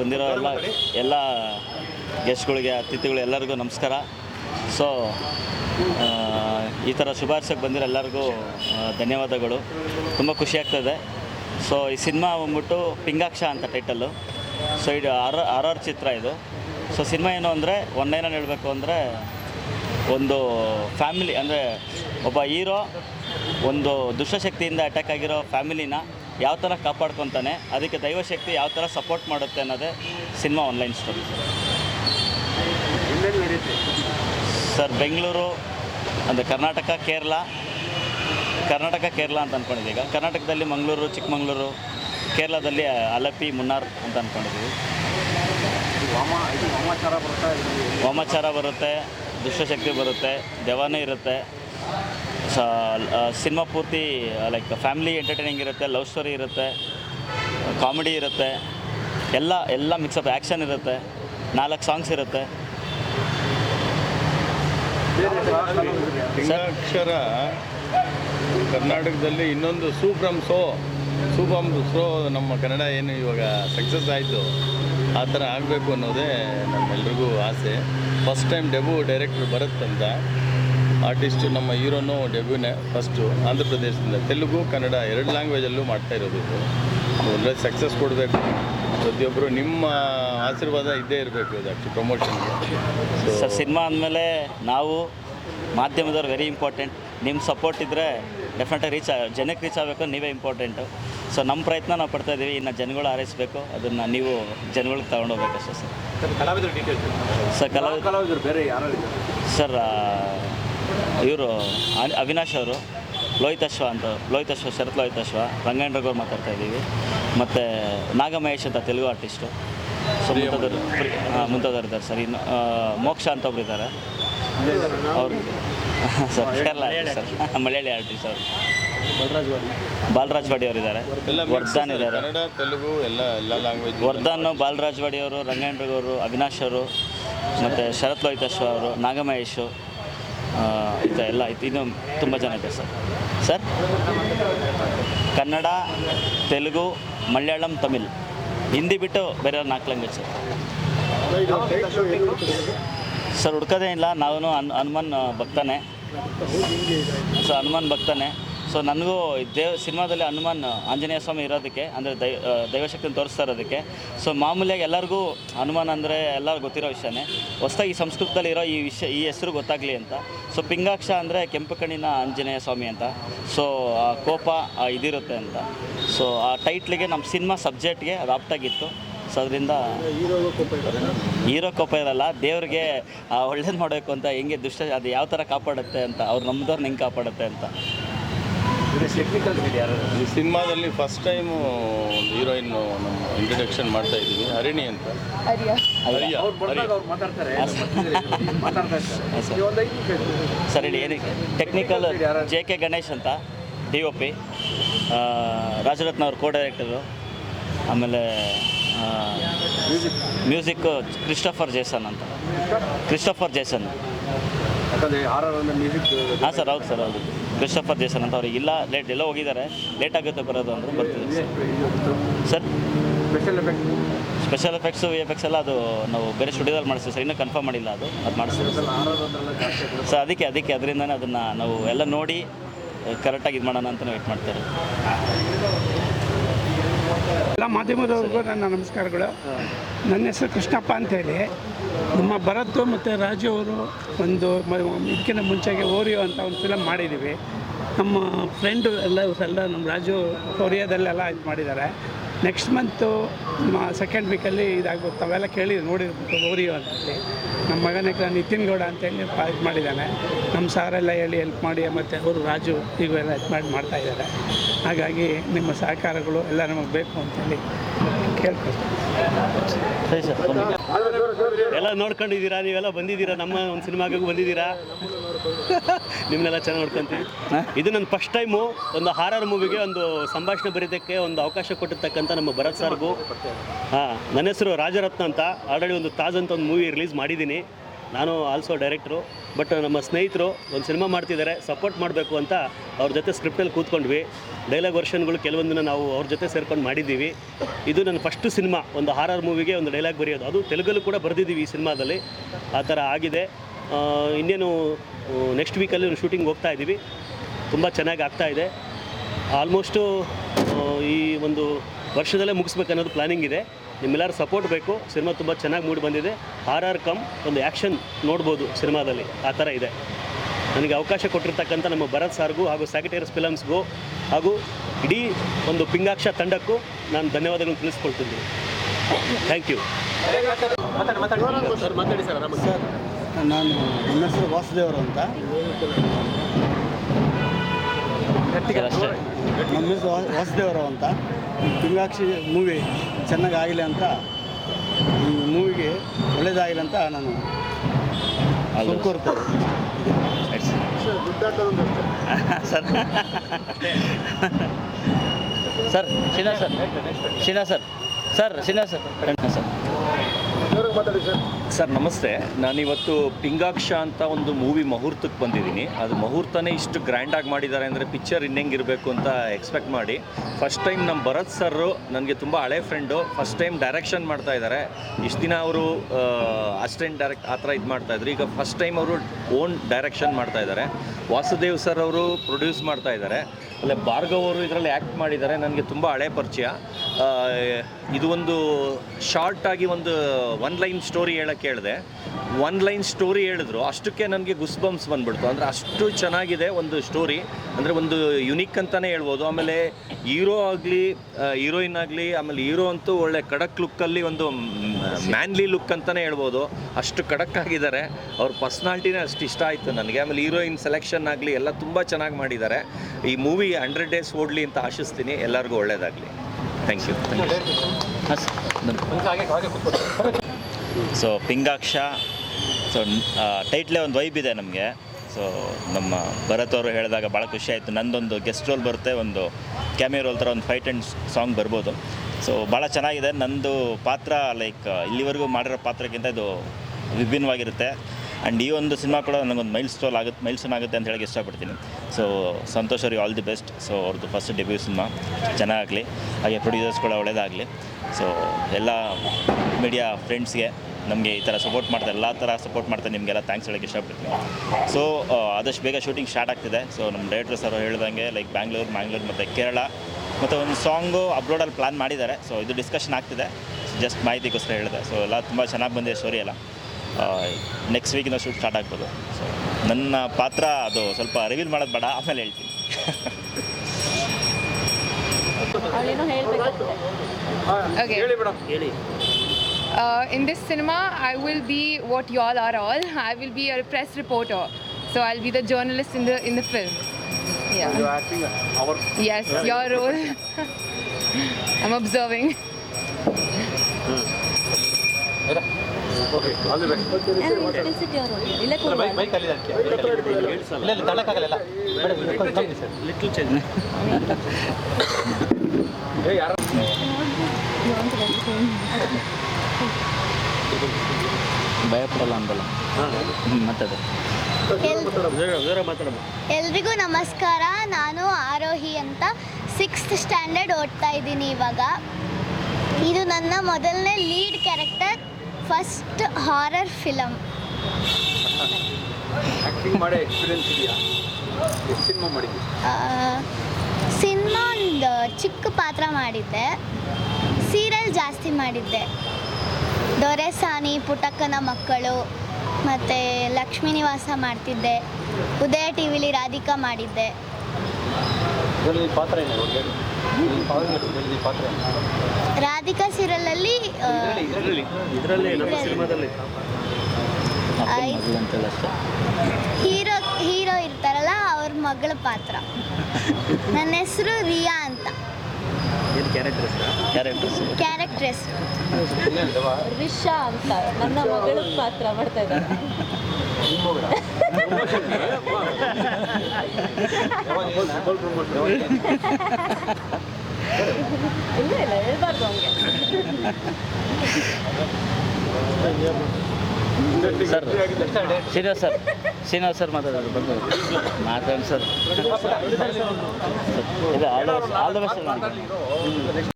ಬಂದಿರೋ ಎಲ್ಲ ಎಲ್ಲ ಗೆಸ್ಟ್ಗಳಿಗೆ, ಅತಿಥಿಗಳು ಎಲ್ಲರಿಗೂ ನಮಸ್ಕಾರ. ಸೊ ಈ ಥರ ಶುಭಾಶಯಕ್ಕೆ ಬಂದಿರೋ ಎಲ್ಲರಿಗೂ ಧನ್ಯವಾದಗಳು. ತುಂಬ ಖುಷಿ ಆಗ್ತದೆ. ಸೊ ಈ ಸಿನಿಮಾ ಬಂದ್ಬಿಟ್ಟು ಪಿಂಗಾಕ್ಷ ಅಂತ ಟೈಟಲ್ಲು ಸೊ ಇದು ಆರ್ ಆರ್ ಚಿತ್ರ ಇದು. ಸೊ ಸಿನಿಮಾ ಏನು ಅಂದರೆ ಒಂದೇನೋ ಹೇಳಬೇಕು ಅಂದರೆ, ಒಂದು ಫ್ಯಾಮಿಲಿ ಅಂದರೆ ಒಬ್ಬ ಹೀರೋ ಒಂದು ದುಷ್ಟಶಕ್ತಿಯಿಂದ ಅಟ್ಯಾಕ್ ಆಗಿರೋ ಫ್ಯಾಮಿಲಿನ ಯಾವ ಥರ ಕಾಪಾಡ್ಕೊತಾನೆ, ಅದಕ್ಕೆ ದೈವಶಕ್ತಿ ಯಾವ ಥರ ಸಪೋರ್ಟ್ ಮಾಡುತ್ತೆ ಅನ್ನೋದೇ cinema online story sir Bengaluru ಅಂದರೆ ಕರ್ನಾಟಕ ಕೇರಳ ಕರ್ನಾಟಕ ಕೇರಳ ಅಂತ ಅಂದ್ಕೊಂಡಿದ್ದೀವಿ ಈಗ. ಕರ್ನಾಟಕದಲ್ಲಿ ಮಂಗಳೂರು, ಚಿಕ್ಕಮಗಳೂರು ಕೇರಳದಲ್ಲಿ ಅಲಪಿ ಮುನ್ನಾರ್ ಅಂತ ಅಂದ್ಕೊಂಡಿದ್ದೀವಿ ವಾಮಾಚಾರ ಬರುತ್ತೆ? ದುಷ್ಟಶಕ್ತಿ ಬರುತ್ತೆ ದೆವಾನೇ ಇರುತ್ತೆ. ಸಿನಿಮಾ ಪೂರ್ತಿ ಲೈಕ್ ಫ್ಯಾಮಿಲಿ ಎಂಟರ್ಟೈನಿಂಗ್ ಇರುತ್ತೆ ಲವ್ ಸ್ಟೋರಿ ಇರುತ್ತೆ ಕಾಮಿಡಿ ಇರುತ್ತೆ, ಎಲ್ಲ ಎಲ್ಲ ಮಿಕ್ಸಪ್ ಆ್ಯಕ್ಷನ್ ಇರುತ್ತೆ, ನಾಲ್ಕು ಸಾಂಗ್ಸ್ ಇರುತ್ತೆ. ಅಕ್ಷರ, ಕರ್ನಾಟಕದಲ್ಲಿ ಇನ್ನೊಂದು ಸೂಪ್ರಮ್ ಸೋ ಸೂಪಮ್ ಸೋ ನಮ್ಮ ಕನ್ನಡ ಏನು ಇವಾಗ ಸಕ್ಸಸ್ ಆಯಿತು, ಆ ಥರ ಆಗಬೇಕು ಅನ್ನೋದೇ ನಮ್ಮೆಲ್ರಿಗೂ ಆಸೆ. First time debut director Bharath ಅಂತ ಆರ್ಟಿಸ್ಟು ನಮ್ಮ ಹೀರೋನು ಡೆಬ್ಯೂನೇ ಫಸ್ಟು ಆಂಧ್ರ ಪ್ರದೇಶದಿಂದ. ತೆಲುಗು ಕನ್ನಡ ಎರಡು ಲ್ಯಾಂಗ್ವೇಜಲ್ಲೂ ಮಾಡ್ತಾ ಇರೋದು ಇದು ಒಳ್ಳೆ ಸಕ್ಸಸ್ ಕೊಡಬೇಕು. ಪ್ರತಿಯೊಬ್ಬರು ನಿಮ್ಮ ಆಶೀರ್ವಾದ ಇದ್ದೇ ಇರಬೇಕು ಇದು ಆ್ಯಕ್ಚುಲಿ ಪ್ರಮೋಷನ್ಗೆ ಸರ್ ಸಿನಿಮಾ ಅಂದಮೇಲೆ ನಾವು ಮಾಧ್ಯಮದವ್ರು ವೆರಿ ಇಂಪಾರ್ಟೆಂಟ್ ನಿಮ್ಮ ಸಪೋರ್ಟ್ ಇದ್ದರೆ ಡೆಫಿನೆಟಾಗಿ ರೀಚ್ ಜನಕ್ಕೆ ರೀಚ್ ಆಗಬೇಕು ನೀವೇ ಇಂಪಾರ್ಟೆಂಟು ಸೊ ನಮ್ಮ ಪ್ರಯತ್ನ ನಾವು ಪಡ್ತಾ ಇದ್ದೀವಿ ಇನ್ನು ಜನಗಳು ಆರೈಸಬೇಕು ಅದನ್ನು ನೀವು ಜನಗಳಿಗೆ ತೊಗೊಂಡೋಗ್ಬೇಕು ಅಷ್ಟೇ ಸರ್. ಸರ್ ಕಲಾವಿದರು ಡೀಟೇಲ್ಸ್ ಸರ್ ಕಲಾವಿದ ಕಲಾವಿದರು ಬೇರೆ ಯಾರು ಇದ್ದಾರೆ ಸರ್ ಇವರು ಅವಿನಾಶ್ ಅವರು ಲೋಹಿತಶ್ವ ಅಂತ ಲೋಹಿತಾಶ್ವ ಶರತ್ ಲೋಹಿತಾಶ್ವ ರಂಗೇಂದ್ರಗೌರ್ ಮಾತಾಡ್ತಾ ಇದ್ದೀವಿ. ಮತ್ತು ನಾಗಮಹೇಶ್ ಅಂತ ತೆಲುಗು ಆರ್ಟಿಸ್ಟು ಸೊ ಮುಂತಾದವರು ಮುಂತಾದವ್ರು ಇದ್ದಾರೆ ಸರ್. ಇನ್ನು ಮೋಕ್ಷ ಅಂತ ಒಬ್ರು ಇದ್ದಾರೆ. ಅವ್ರು sir Kerala sir. Malayali artist ಅವರು. ಬಲರಾಜ್ ವಾಡಿ. ಅವರು ಇದ್ದಾರೆ. ವರ್ಧಾನ್ ಇದ್ದಾರೆ. ತೆಲುಗು ಎಲ್ಲ ಎಲ್ಲ ಲ್ಯಾಂಗ್ವೇಜ್ ವರ್ಧನ್ ಬಾಲರಾಜ್ ಅವರು ರಂಗೇಂದ್ರಗೌರು ಅವಿನಾಶ್ ಅವರು ಮತ್ತು ಶರತ್ ಲೋಹಿತಾಶ್ವ ಅವರು ನಾಗಮಹೇಶು ಇದು ಎಲ್ಲ ಇತ್ತು ಇನ್ನು ತುಂಬ ಜನ ಇದೆ ಸರ್. ಸರ್? ಕನ್ನಡ, ತೆಲುಗು, ಮಲಯಾಳಂ, ತಮಿಳ್. ಹಿಂದಿ ಬಿಟ್ಟು ಬೇರೆ ನಾಲ್ಕು ಲ್ಯಾಂಗ್ವೇಜ್ ಸರ್. ಸರ್, ಹುಡ್ಕೋದೇ ಇಲ್ಲ. ನಾವು ಅನ್ ಹನುಮಾನ್ ಭಕ್ತನೇ. ಸರ್, ಹನುಮಾನ್ ಭಕ್ತನೇ. ಸೊ ನನಗೂ ದೇವ್, ಸಿನಿಮಾದಲ್ಲಿ ಹನುಮಾನ್, ಆಂಜನೇಯ ಸ್ವಾಮಿ ಇರೋದಕ್ಕೆ, ಅಂದರೆ ದೈ ದೈವಶಕ್ತಿನ ತೋರಿಸ್ತಾ ಇರೋದಕ್ಕೆ. ಸೊ ಮಾಮೂಲಿಯಾಗಿ ಎಲ್ಲರಿಗೂ ಹನುಮಾನ್ ಅಂದರೆ ಎಲ್ಲರಿಗೂ ಗೊತ್ತಿರೋ ವಿಷಯನೇ. ಹೊಸದಾಗಿ ಈ ಸಂಸ್ಕೃತದಲ್ಲಿ ಇರೋ ಈ ವಿಷಯ, ಈ ಹೆಸರು ಗೊತ್ತಾಗಲಿ ಅಂತ. ಸೊ ಪಿಂಗಾಕ್ಷ ಅಂದರೆ ಕೆಂಪು ಕಣ್ಣಿನ ಆಂಜನೇಯ ಸ್ವಾಮಿ ಅಂತ. ಸೊ ಕೋಪ ಇದಿರುತ್ತೆ ಅಂತ. ಸೊ ಆ ಟೈಟ್ಲಿಗೆ ನಮ್ಮ ಸಿನಿಮಾ ಸಬ್ಜೆಕ್ಟ್ಗೆ ಅದು ಸೊ ಅದರಿಂದ ಹೀರೋ ಕೋಪ ಇರಲ್ಲ, ದೇವ್ರಿಗೆ ಒಳ್ಳೇದು ಮಾಡಬೇಕು ಅಂತ ಹೆಂಗೆ ದುಷ್ಟ, ಅದು ಯಾವ ಥರ ಕಾಪಾಡುತ್ತೆ ಅಂತ, ಅವ್ರು ನಮ್ದವ್ರನ್ನ ಹೆಂಗೆ ಕಾಪಾಡುತ್ತೆ ಅಂತ. ಈ ಸಿನಿಮಾದಲ್ಲಿ ಫಸ್ಟ್ ಟೈಮು ಒಂದು ಹೀರೋಯಿನ್ ನಮ್ಮ ಇಂಟ್ರಡಕ್ಷನ್ ಮಾಡ್ತಾ ಇದ್ದೀವಿ ಹರಿಣಿ ಅಂತ. ಅರಿಯಾ ಹರಿಯ. ಬಂದಾಗ ಅವ್ರು ಮಾತಾಡ್ತಾರೆ. ಮಾತಾಡ್ತಾ ಸರ್. ಹೇಳಿ ಏನಕ್ಕೆ ಟೆಕ್ನಿಕಲ್ ಜೆ ಕೆ ಗಣೇಶ್ ಅಂತ ಡಿ ಒ ಪಿ ರಾಜರತ್ನ ಅವ್ರ ಕೋ ಡೈರೆಕ್ಟರು ಆಮೇಲೆ ಮ್ಯೂಸಿಕ್ ಕ್ರಿಸ್ಟಫರ್ ಜೇಸನ್ ಅಂತ. ಕ್ರಿಸ್ಟಫರ್ ಜೇಸನ್ ಹಾಂ ಸರ್ ಹೌದು ಸರ್ ಹೌದು. ಕ್ರಿಸ್ಟಫರ್ ಜೇಸನ್ ಅಂತ ಅವ್ರಿಗೆ ಇಲ್ಲ ಲೇಟ್ ಎಲ್ಲ ಹೋಗಿದ್ದಾರೆ. ಲೇಟ್ ಆಗುತ್ತೆ ಬರೋದು ಅಂದರೆ ಬರ್ತೀವಿ sir special effect special effects V effects ಎಲ್ಲ ಅದು ನಾವು ಬೇರೆ ಸ್ಟುಡಿಯೋದಲ್ಲಿ ಮಾಡಿಸ್ತೀವಿ ಸರ್ ಇನ್ನೂ ಕನ್ಫರ್ಮ್ ಮಾಡಿಲ್ಲ ಅದು. ಅದು ಮಾಡಿಸ್ತೀವಿ ಆರ್ ಆರ್ ಅಂದ್ರೆಲ್ಲ ಜಾಸ್ತಿ ಆಗ್ತದೆ. ಸೊ ಅದಕ್ಕೆ ಅದಕ್ಕೆ ಅದರಿಂದನೇ ಅದನ್ನು ನಾವು ಎಲ್ಲ ನೋಡಿ ಕರೆಕ್ಟಾಗಿ ಇದು ಮಾಡೋಣ ಅಂತಲೇ ವೆಯ್ಟ್ ಮಾಡ್ತಾರೆ ಎಲ್ಲ ಮಾಧ್ಯಮದವ್ರಿಗೂ ನನ್ನ ನಮಸ್ಕಾರಗಳು. ನನ್ನ ಹೆಸರು ಕೃಷ್ಣಪ್ಪ ಅಂತೇಳಿ ನಮ್ಮ ಭರತ್ ಮತ್ತು ರಾಜು ಅವರು ಒಂದು ಇದಕ್ಕಿಂತ ಮುಂಚೆಗೆ ಓರಿಯೋ ಅಂತ ಒಂದು ಫಿಲಮ್ ಮಾಡಿದ್ದೀವಿ. ನಮ್ಮ ಫ್ರೆಂಡು ಎಲ್ಲ ಎಲ್ಲ ನಮ್ಮ ರಾಜು ಕೊರಿಯಾದಲ್ಲೆಲ್ಲ ಇದು ಮಾಡಿದ್ದಾರೆ. ನೆಕ್ಸ್ಟ್ ಮಂತು ಸೆಕೆಂಡ್ ವೀಕಲ್ಲಿ ಇದಾಗಬೇಕು ತಾವೆಲ್ಲ ಕೇಳಿ ನೋಡಿರ್ಬೇಕು, ಓರಿಯೋ ಅಂತೇಳಿ. ನಮ್ಮ ಮಗನ ನಿತಿನ್ ಗೌಡ ಅಂತೇಳಿ ಇದು ಮಾಡಿದ್ದಾನೆ. ನಮ್ಮ ಸಾರೆಲ್ಲ ಹೇಳಿ ಹೆಲ್ಪ್ ಮಾಡಿ, ಮತ್ತು ಅವರು ರಾಜು ಈಗ ಎಲ್ಲ ಇದು ಮಾಡಿ ಮಾಡ್ತಾ ಇದ್ದಾರೆ. ಹಾಗಾಗಿ ನಿಮ್ಮ ಸಹಕಾರಗಳು ಎಲ್ಲ ನಮಗೆ ಬೇಕು ಅಂತೇಳಿ ಕೇಳ್ಕೊಳ್ತೀನಿ. ಎಲ್ಲ ನೋಡ್ಕೊಂಡಿದ್ದೀರಾ? ನೀವೆಲ್ಲ ಬಂದಿದ್ದೀರಾ? ನಮ್ಮ ಒಂದು ಸಿನಿಮಾಗೂ ಬಂದಿದ್ದೀರಾ? ನಿಮ್ಮನ್ನೆಲ್ಲ ಚೆನ್ನಾಗಿ ನೋಡ್ಕೊಂತೀವಿ. ಇದು ನನ್ನ ಫಸ್ಟ್ ಟೈಮು ಒಂದು ಹಾರರ್ ಮೂವಿಗೆ ಒಂದು ಸಂಭಾಷಣೆ ಬರೀದಕ್ಕೆ ಒಂದು ಅವಕಾಶ ಕೊಟ್ಟಿರ್ತಕ್ಕಂಥ ನಮ್ಮ ಭರತ್ ಸರ್ಗೂ. ಹಾಂ, ನನ್ನ ಹೆಸರು ರಾಜರತ್ನ ಅಂತ. ಆಲ್ರೆಡಿ ಒಂದು ತಾಜ್ ಅಂತ ಒಂದು ಮೂವಿ ರಿಲೀಸ್ ಮಾಡಿದ್ದೀನಿ. ನಾನು ಆಲ್ಸೋ ಡೈರೆಕ್ಟ್ರು ಬಟ್ ನಮ್ಮ ಸ್ನೇಹಿತರು ಒಂದು ಸಿನಿಮಾ ಮಾಡ್ತಿದ್ದಾರೆ ಸಪೋರ್ಟ್ ಮಾಡಬೇಕು ಅಂತ ಅವ್ರ ಜೊತೆ ಸ್ಕ್ರಿಪ್ಟಲ್ಲಿ ಕೂತ್ಕೊಂಡ್ವಿ. ಡೈಲಾಗ್ ವರ್ಷನ್ಗಳು ಕೆಲವೊಂದನ್ನು ನಾವು ಅವ್ರ ಜೊತೆ ಸೇರ್ಕೊಂಡು ಮಾಡಿದ್ದೀವಿ. ಇದು ನನ್ನ ಫಸ್ಟ್ ಸಿನಿಮಾ, ಒಂದು ಹಾರರ್ ಮೂವಿಗೆ ಒಂದು ಡೈಲಾಗ್ ಬರೆಯೋದು. ಅದು ತೆಲುಗಲ್ಲೂ ಕೂಡ ಬರೆದಿದ್ದೀವಿ ಈ ಸಿನಿಮಾದಲ್ಲಿ. ಆ ಥರ ಆಗಿದೆ. ಇನ್ನೇನು ನೆಕ್ಸ್ಟ್ ವೀಕಲ್ಲಿ ಶೂಟಿಂಗ್ ಹೋಗ್ತಾ ಇದ್ದೀವಿ. ತುಂಬ ಚೆನ್ನಾಗಿ ಆಗ್ತಾ ಇದೆ. ಆಲ್ಮೋಸ್ಟು ಈ ಒಂದು ವರ್ಷದಲ್ಲೇ ಮುಗಿಸ್ಬೇಕನ್ನೋದು ಪ್ಲಾನಿಂಗ್ ಇದೆ. ನಿಮ್ಮೆಲ್ಲರ ಸಪೋರ್ಟ್ ಬೇಕು. ಸಿನಿಮಾ ತುಂಬ ಚೆನ್ನಾಗಿ ಮೂಡಿ ಬಂದಿದೆ. ಆರ್ ಆರ್ ಕಮ್ ಒಂದು ಆ್ಯಕ್ಷನ್ ನೋಡ್ಬೋದು ಸಿನಿಮಾದಲ್ಲಿ. ಆ ಥರ ಇದೆ. ನನಗೆ ಅವಕಾಶ ಕೊಟ್ಟಿರ್ತಕ್ಕಂಥ ನಮ್ಮ ಭರತ್ ಸಾರ್ಗೂ ಹಾಗೂ ಸ್ಯಾಕಿಟೇರಿಯಸ್ ಫಿಲಮ್ಸ್ಗೂ ಹಾಗೂ ಇಡೀ ಒಂದು ಪಿಂಗಾಕ್ಷ ತಂಡಕ್ಕೂ ನಾನು ಧನ್ಯವಾದಗಳನ್ನು ತಿಳಿಸ್ಕೊಳ್ತಿದ್ದೀನಿ ಥ್ಯಾಂಕ್ ಯು ಸರ್ ಮಾತಾಡಿ ಸರ್ ಆರಾಮ ಸರ್ ನಾನು ನನ್ನ ಹೆಸರು ವಾಸುದೇವರು ಅಂತ. ನಮ್ಮ ಹೆಸರು ವಾಸುದೇವರು ಅಂತ. ಪಿಂಗಾಕ್ಷಿ ಮೂವಿ ಚೆನ್ನಾಗಿ ಆಗಲಿ ಅಂತ ಈ ಮೂವಿಗೆ ಒಳ್ಳೇದಾಗಲಿ ಅಂತ ನಾನು sir sir. Shina sir. Shina sir. Sir Shina sir sir. Sir. ನಮಸ್ತೆ. ನಾನಿವತ್ತು ಪಿಂಗಾಕ್ಷ ಅಂತ ಒಂದು ಮೂವಿ ಮುಹೂರ್ತಕ್ಕೆ ಬಂದಿದ್ದೀನಿ. ಅದು ಮುಹೂರ್ತನೇ ಇಷ್ಟು ಗ್ರ್ಯಾಂಡಾಗಿ ಮಾಡಿದ್ದಾರೆ ಅಂದರೆ ಪಿಕ್ಚರ್ ಇನ್ನೆಂಗಿರಬೇಕು ಅಂತ ಎಕ್ಸ್ಪೆಕ್ಟ್ ಮಾಡಿ. ಫಸ್ಟ್ ಟೈಮ್ ನಮ್ಮ ಭರತ್ ಸರ್ರು ನನಗೆ ತುಂಬ ಹಳೆ ಫ್ರೆಂಡು ಫಸ್ಟ್ ಟೈಮ್ ಡೈರೆಕ್ಷನ್ ಮಾಡ್ತಾ ಇದ್ದಾರೆ. ಇಷ್ಟು ದಿನ ಅವರು ಅಸಿಸ್ಟೆಂಟ್ ಡೈರೆಕ್ಟ್ ಆ ಥರ ಇದು ಮಾಡ್ತಾಯಿದ್ರು ಈಗ ಫಸ್ಟ್ ಟೈಮ್ ಅವರು ಓನ್ ಡೈರೆಕ್ಷನ್ ಮಾಡ್ತಾ ಇದ್ದಾರೆ. ವಾಸುದೇವ್ ಸರ್ ಅವರು ಪ್ರೊಡ್ಯೂಸ್ ಮಾಡ್ತಾ ಇದ್ದಾರೆ. ಅಲ್ಲೇ ಭಾರ್ಗವ್ ಅವರು ಇದರಲ್ಲಿ ಆ್ಯಕ್ಟ್ ಮಾಡಿದ್ದಾರೆ. ನನಗೆ ತುಂಬ ಹಳೆ ಪರಿಚಯ. ಇದು ಒಂದು ಶಾರ್ಟ್ ಆಗಿ ಒಂದು ಒನ್ ಲೈನ್ ಸ್ಟೋರಿ ಹೇಳಕ್ಕೆ ಹೇಳಿದೆ. ಒನ್ ಲೈನ್ ಸ್ಟೋರಿ ಹೇಳಿದ್ರು ಅಷ್ಟಕ್ಕೆ ನನಗೆ ಗುಸ್ಬಮ್ಸ್ ಬಂದ್ಬಿಡ್ತು. ಅಂದರೆ ಅಷ್ಟು ಚೆನ್ನಾಗಿದೆ ಒಂದು ಸ್ಟೋರಿ ಅಂದರೆ ಒಂದು ಯುನಿಕ್ ಅಂತಲೇ ಹೇಳ್ಬೋದು. ಆಮೇಲೆ ಹೀರೋ ಆಗಲಿ ಹೀರೋಯಿನ್ ಆಗಲಿ ಆಮೇಲೆ ಹೀರೋ ಅಂತೂ ಒಳ್ಳೆ ಕಡಕ್ ಲುಕ್ಕಲ್ಲಿ ಒಂದು ಮ್ಯಾನ್ಲಿ ಲುಕ್ ಅಂತಲೇ ಹೇಳ್ಬೋದು. ಅಷ್ಟು ಕಡಕ್ ಆಗಿದ್ದಾರೆ. ಅವ್ರ ಪರ್ಸ್ನಾಲ್ಟಿನೇ ಅಷ್ಟು ಇಷ್ಟ ಆಯಿತು ನನಗೆ. ಆಮೇಲೆ ಹೀರೋಯಿನ್ ಸೆಲೆಕ್ಷನ್ ಆಗಲಿ ಎಲ್ಲ ತುಂಬ ಚೆನ್ನಾಗಿ ಮಾಡಿದ್ದಾರೆ. ಈ ಮೂವಿ ಹಂಡ್ರೆಡ್ ಡೇಸ್ ಓಡಲಿ ಅಂತ ಆಶಿಸ್ತೀನಿ. ಎಲ್ಲರಿಗೂ ಒಳ್ಳೆಯದಾಗಲಿ thank you so Pingaksha so ಟೈಟ್ಲೇ ಒಂದು ವೈಬ್ ಇದೆ ನಮಗೆ. ಸೊ ನಮ್ಮ ಭರತ್ ಅವರು ಹೇಳಿದಾಗ ಭಾಳ ಖುಷಿ ಆಯಿತು. ನಂದೊಂದು ಗೆಸ್ಟ್ ರೋಲ್ ಬರುತ್ತೆ. ಒಂದು ಕ್ಯಾಮಿಯೋ ರೋಲ್ ಥರ ಒಂದು ಫೈಟ್ ಆ್ಯಂಡ್ ಸಾಂಗ್ ಬರ್ಬೋದು. ಸೊ ಭಾಳ ಚೆನ್ನಾಗಿದೆ. ನಂದು ಪಾತ್ರ ಲೈಕ್ ಇಲ್ಲಿವರೆಗೂ ಮಾಡಿರೋ ಪಾತ್ರಕ್ಕಿಂತ ಇದು ವಿಭಿನ್ನವಾಗಿರುತ್ತೆ. ಆ್ಯಂಡ್ ಈ ಒಂದು ಸಿನಿಮಾ ಕೂಡ ನನಗೊಂದು ಮೈಲ್ ಸ್ಟೋಲ್ ಆಗುತ್ತೆ ಮೈಲ್ ಸ್ಟೋನ್ ಆಗುತ್ತೆ ಅಂತ ಹೇಳಕ್ಕೆ ಇಷ್ಟಪಡ್ತೀನಿ. ಸೊ ಸಂತೋಷ್ ಅವ್ರಿಗೆ ಆಲ್ ದಿ ಬೆಸ್ಟ್ ಸೊ ಅವ್ರದ್ದು ಫಸ್ಟ್ ಡೆಬ್ಯೂ ಸಿನಿಮಾ ಚೆನ್ನಾಗಲಿ ಹಾಗೆ ಪ್ರೊಡ್ಯೂಸರ್ಸ್ ಕೂಡ ಒಳ್ಳೇದಾಗಲಿ. ಸೊ ಎಲ್ಲ ಮೀಡಿಯಾ ಫ್ರೆಂಡ್ಸ್ಗೆ ನಮಗೆ ಈ ಥರ ಸಪೋರ್ಟ್ ಮಾಡ್ತಾರೆ ಎಲ್ಲ ಥರ ಸಪೋರ್ಟ್ ಮಾಡ್ತಾರೆ ನಿಮಗೆಲ್ಲ ಥ್ಯಾಂಕ್ಸ್ ಹೇಳಕ್ಕೆ ಇಷ್ಟಪಡ್ತೀನಿ. ಸೊ ಆದಷ್ಟು ಬೇಗ ಶೂಟಿಂಗ್ ಸ್ಟಾರ್ಟ್ ಆಗ್ತಿದೆ. ಸೊ ನಮ್ಮ ಡೈರೆಕ್ಟರ್ ಸರ್ ಹೇಳ್ದಂಗೆ ಲೈಕ್ ಬ್ಯಾಂಗ್ಳೂರು ಮ್ಯಾಂಗ್ಳೂರು ಮತ್ತು ಕೇರಳ ಮತ್ತು ಒಂದು ಸಾಂಗು ಅಪ್ಲೋಡಲ್ಲಿ ಪ್ಲ್ಯಾನ್ ಮಾಡಿದ್ದಾರೆ. ಸೊ ಇದು ಡಿಸ್ಕಷನ್ ಆಗ್ತಿದೆ. ಜಸ್ಟ್ ಮಾಹಿತಿಗೋಸ್ಕರ ಹೇಳಿದೆ. ಸೊ ಎಲ್ಲ ತುಂಬ ಚೆನ್ನಾಗಿ ಬಂದಿದೆ ಸ್ಟೋರಿ ಎಲ್ಲ. ನೆಕ್ಸ್ಟ್ ವೀಕಿಂದ ಶೂಟ್ ಸ್ಟಾರ್ಟ್ ಆಗ್ಬೋದು. ಸೊ ನನ್ನ ಪಾತ್ರ ಅದು ಸ್ವಲ್ಪ ರಿವೀಲ್ ಮಾಡೋದು ಬೇಡ ಆಮೇಲೆ ಹೇಳ್ತೀನಿ. ಅವಳೇನೋ ಹೇಳ್ಬೇಕಂತೆ. ಹೇಳಿ ಮೇಡಮ್. ಹೇಳಿ Uh, in this cinema, I will be what y'all are all. I will be a press reporter. So I'll be the journalist in the in the film. Yeah. Acting hour Yes, your role. I'm observing. Okay all the best little change ಏ ಯಾರ ಭಯಪಡಲ್ಲ ಮತ್ತದು ಎಲ್ರಿಗೂ ನಮಸ್ಕಾರ. ನಾನು ಆರೋಹಿ ಅಂತ sixth standard ಓದ್ತಾ ಇದ್ದೀನಿ ಇವಾಗ. ಇದು ನನ್ನ ಮೊದಲನೇ lead character first horror film acting ಮಾಡೋ ಎಕ್ಸ್ಪೀರಿಯನ್ಸ್ ಇದೆಯಾ? ಎಷ್ಟು ಸಿನಿಮಾ ಮಾಡಿದ್ವಿ ಸಿನಿಮಾ ಒಂದು ಚಿಕ್ಕ ಪಾತ್ರ ಮಾಡಿದ್ದೆ. ಸೀರಿಯಲ್ ಜಾಸ್ತಿ ಮಾಡಿದ್ದೆ. ದೊರೆಸಾನಿ ಪುಟಕ್ಕನ ಮಕ್ಕಳು ಮತ್ತು ಲಕ್ಷ್ಮೀ ನಿವಾಸ ಮಾಡ್ತಿದ್ದೆ. ಉದಯ ಟಿ ವಿಲಿ ರಾಧಿಕಾ ಮಾಡಿದ್ದೆ. ಇದರಲ್ಲಿ ಪಾತ್ರ ಏನು? ಹೇಳಿ. ಪಾತ್ರ ರಾಧಿಕಾ ಸೀರಿಯಲಲ್ಲಿ ಇದರಲ್ಲಿ ಇದರಲ್ಲೇ. ನಮ್ಮ ಸಿನಿಮಾದಲ್ಲಿ. ಆಯ್ತು. ಅಂತಲ್ಲ ಅಷ್ಟೇ. ಹೀರೋ ಹೀರೋ ಇರ್ತಾರಲ್ಲ ಅವ್ರ ಮಗಳ ಪಾತ್ರ. ನನ್ನ ಹೆಸರು ರಿಯಾ ಅಂತ. ಕ್ಯಾರೆಕ್ಟರ್ಸ್ ಕ್ಯಾರೆಕ್ಟರ್ಸ್ ಕ್ಯಾರೆಕ್ಟರ್ ಹೆಸರು ರಿಷಾ ಅಂತ. ನನ್ನ ಮಗಳ ಪಾತ್ರ ಮಾಡ್ತಾ ಇದ್ದಾರೆ ಇಲ್ಲ ಇಲ್ಲ ಹೇಳ್ಬಾರ್ದು ಹಂಗೆ sir Srinivas sir Srinivas sir ಮಾತಾಡೋದು ಬಂದು ಮಾತಾಡಿ ಸರ್. ಇದು ಆಲ್ ಆಲ್ ದ ಬೆಸ್ಟ್